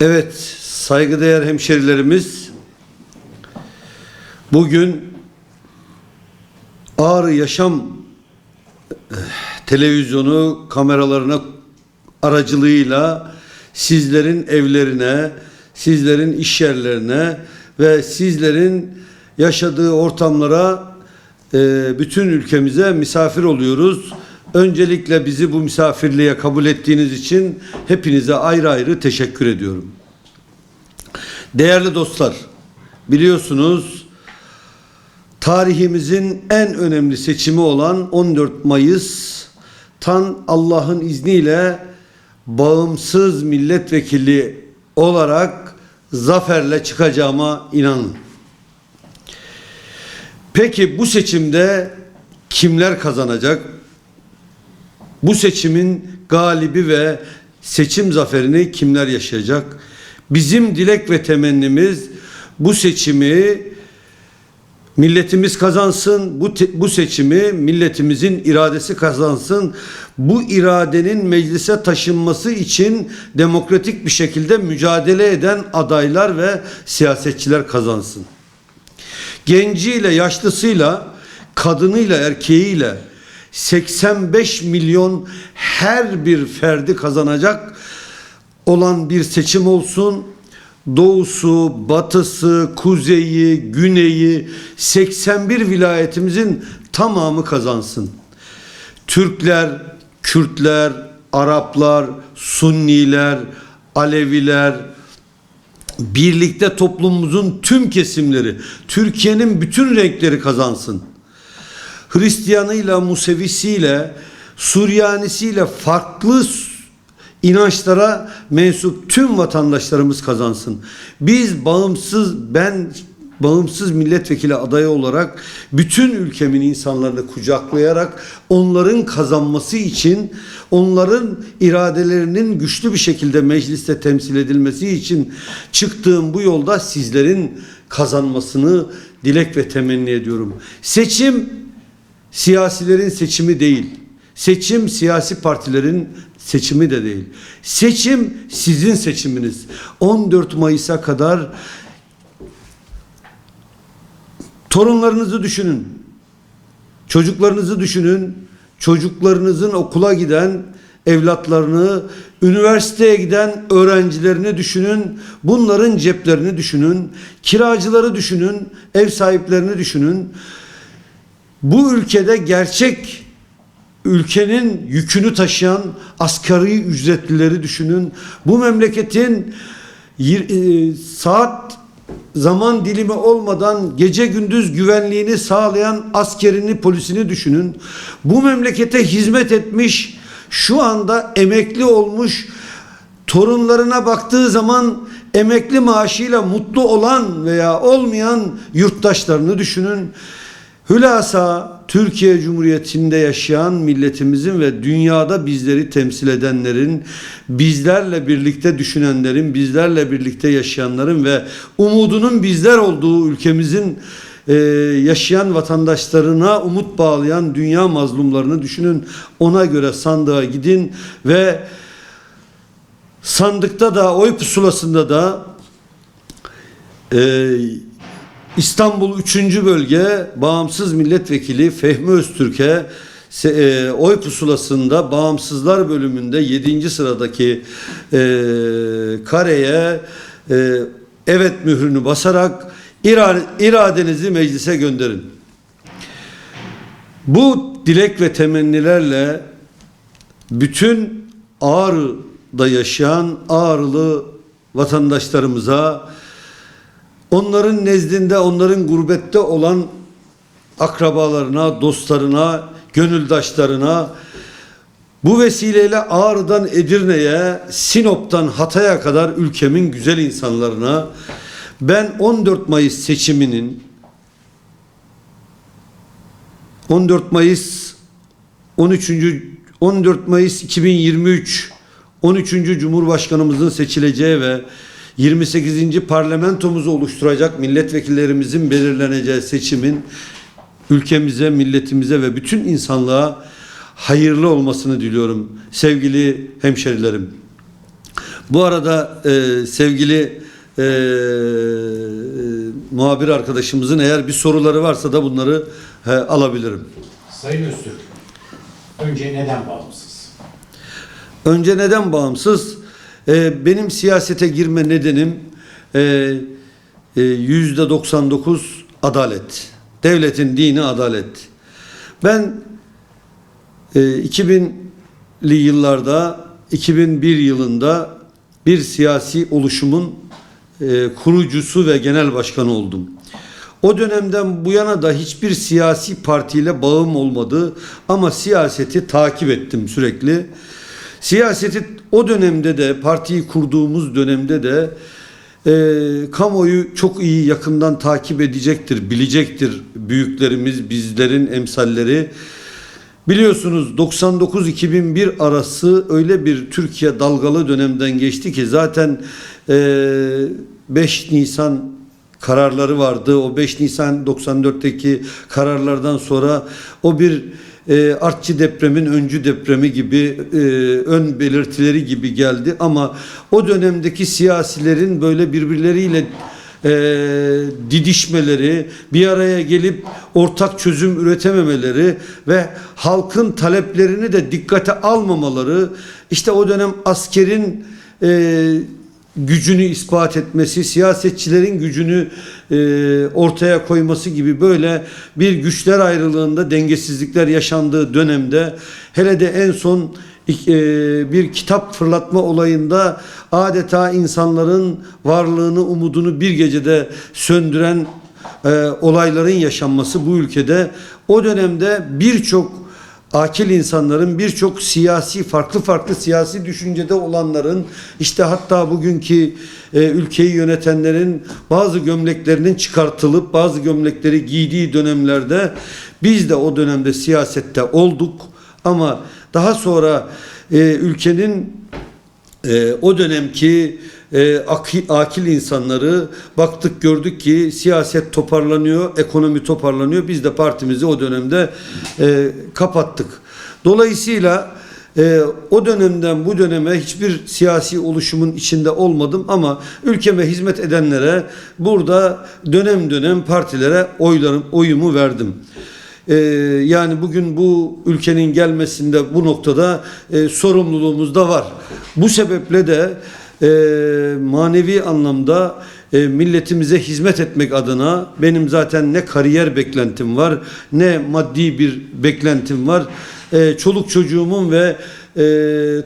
Evet, saygıdeğer hemşerilerimiz, bugün Ağrı Yaşam eh, televizyonu kameralarına aracılığıyla sizlerin evlerine, sizlerin iş yerlerine ve sizlerin yaşadığı ortamlara eh, bütün ülkemize misafir oluyoruz. Öncelikle bizi bu misafirliğe kabul ettiğiniz için hepinize ayrı ayrı teşekkür ediyorum. Değerli dostlar, biliyorsunuz tarihimizin en önemli seçimi olan 14 Mayıs tan Allah'ın izniyle bağımsız milletvekili olarak zaferle çıkacağıma inanın. Peki bu seçimde kimler kazanacak? Bu seçimin galibi ve seçim zaferini kimler yaşayacak? Bizim dilek ve temennimiz bu seçimi milletimiz kazansın. Bu bu seçimi milletimizin iradesi kazansın. Bu iradenin meclise taşınması için demokratik bir şekilde mücadele eden adaylar ve siyasetçiler kazansın genciyle, yaşlısıyla, kadınıyla, erkeğiyle 85 milyon her bir ferdi kazanacak olan bir seçim olsun. Doğusu, batısı, kuzeyi, güneyi 81 vilayetimizin tamamı kazansın. Türkler, Kürtler, Araplar, Sunniler, Aleviler, birlikte toplumumuzun tüm kesimleri, Türkiye'nin bütün renkleri kazansın. Hristiyanıyla, Musevisiyle, Suryanisiyle farklı inançlara mensup tüm vatandaşlarımız kazansın. Biz bağımsız ben bağımsız milletvekili adayı olarak bütün ülkemin insanlarını kucaklayarak onların kazanması için onların iradelerinin güçlü bir şekilde mecliste temsil edilmesi için çıktığım bu yolda sizlerin kazanmasını dilek ve temenni ediyorum. Seçim siyasilerin seçimi değil. Seçim siyasi partilerin seçimi de değil. Seçim sizin seçiminiz. 14 Mayıs'a kadar torunlarınızı düşünün. Çocuklarınızı düşünün. Çocuklarınızın okula giden evlatlarını, üniversiteye giden öğrencilerini düşünün. Bunların ceplerini düşünün. Kiracıları düşünün. Ev sahiplerini düşünün. Bu ülkede gerçek ülkenin yükünü taşıyan asgari ücretlileri düşünün. Bu memleketin e, saat zaman dilimi olmadan gece gündüz güvenliğini sağlayan askerini, polisini düşünün. Bu memlekete hizmet etmiş, şu anda emekli olmuş, torunlarına baktığı zaman emekli maaşıyla mutlu olan veya olmayan yurttaşlarını düşünün. Hülasa Türkiye Cumhuriyeti'nde yaşayan milletimizin ve dünyada bizleri temsil edenlerin, bizlerle birlikte düşünenlerin, bizlerle birlikte yaşayanların ve umudunun bizler olduğu ülkemizin e, yaşayan vatandaşlarına umut bağlayan dünya mazlumlarını düşünün. Ona göre sandığa gidin ve sandıkta da oy pusulasında da e, İstanbul 3. Bölge Bağımsız Milletvekili Fehmi Öztürk'e e, oy pusulasında Bağımsızlar bölümünde 7. sıradaki e, kareye e, evet mührünü basarak ira- iradenizi meclise gönderin. Bu dilek ve temennilerle bütün Ağrı'da yaşayan Ağrılı vatandaşlarımıza onların nezdinde, onların gurbette olan akrabalarına, dostlarına, gönüldaşlarına bu vesileyle Ağrı'dan Edirne'ye, Sinop'tan Hatay'a kadar ülkemin güzel insanlarına ben 14 Mayıs seçiminin 14 Mayıs 13. 14 Mayıs 2023 13. Cumhurbaşkanımızın seçileceği ve 28. parlamentomuzu oluşturacak milletvekillerimizin belirleneceği seçimin ülkemize, milletimize ve bütün insanlığa hayırlı olmasını diliyorum sevgili hemşerilerim. Bu arada e, sevgili e, muhabir arkadaşımızın eğer bir soruları varsa da bunları e, alabilirim. Sayın Öztürk, önce neden bağımsız? Önce neden bağımsız? Ee, benim siyasete girme nedenim e, e, yüzde 99 adalet. Devletin dini adalet. Ben e, 2000'li yıllarda 2001 yılında bir siyasi oluşumun e, kurucusu ve genel başkanı oldum. O dönemden bu yana da hiçbir siyasi partiyle bağım olmadı ama siyaseti takip ettim sürekli. Siyaseti o dönemde de partiyi kurduğumuz dönemde de e, kamuoyu çok iyi yakından takip edecektir, bilecektir büyüklerimiz, bizlerin emsalleri. Biliyorsunuz 99-2001 arası öyle bir Türkiye dalgalı dönemden geçti ki zaten e, 5 Nisan kararları vardı. O 5 Nisan 94'teki kararlardan sonra o bir e, artçı depremin öncü depremi gibi e, ön belirtileri gibi geldi. Ama o dönemdeki siyasilerin böyle birbirleriyle e, didişmeleri, bir araya gelip ortak çözüm üretememeleri ve halkın taleplerini de dikkate almamaları, işte o dönem askerin e, gücünü ispat etmesi, siyasetçilerin gücünü e, ortaya koyması gibi böyle bir güçler ayrılığında dengesizlikler yaşandığı dönemde hele de en son e, bir kitap fırlatma olayında adeta insanların varlığını, umudunu bir gecede söndüren e, olayların yaşanması bu ülkede o dönemde birçok akil insanların birçok siyasi farklı farklı siyasi düşüncede olanların işte hatta bugünkü e, ülkeyi yönetenlerin bazı gömleklerinin çıkartılıp bazı gömlekleri giydiği dönemlerde biz de o dönemde siyasette olduk. Ama daha sonra e, ülkenin e, o dönemki e, akil, akil insanları baktık gördük ki siyaset toparlanıyor, ekonomi toparlanıyor. Biz de partimizi o dönemde e, kapattık. Dolayısıyla e, o dönemden bu döneme hiçbir siyasi oluşumun içinde olmadım ama ülkeme hizmet edenlere burada dönem dönem partilere oylarım, oyumu verdim. Ee, yani bugün bu ülkenin gelmesinde bu noktada e, sorumluluğumuz da var. Bu sebeple de e, manevi anlamda e, milletimize hizmet etmek adına benim zaten ne kariyer beklentim var ne maddi bir beklentim var. E, çoluk çocuğumun ve e,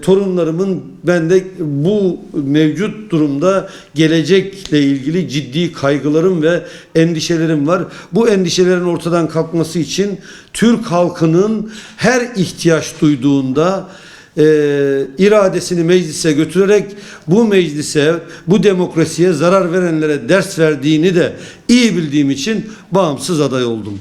torunlarımın bende bu mevcut durumda gelecekle ilgili ciddi kaygılarım ve endişelerim var. Bu endişelerin ortadan kalkması için Türk halkının her ihtiyaç duyduğunda e, iradesini meclise götürerek bu meclise, bu demokrasiye zarar verenlere ders verdiğini de iyi bildiğim için bağımsız aday oldum.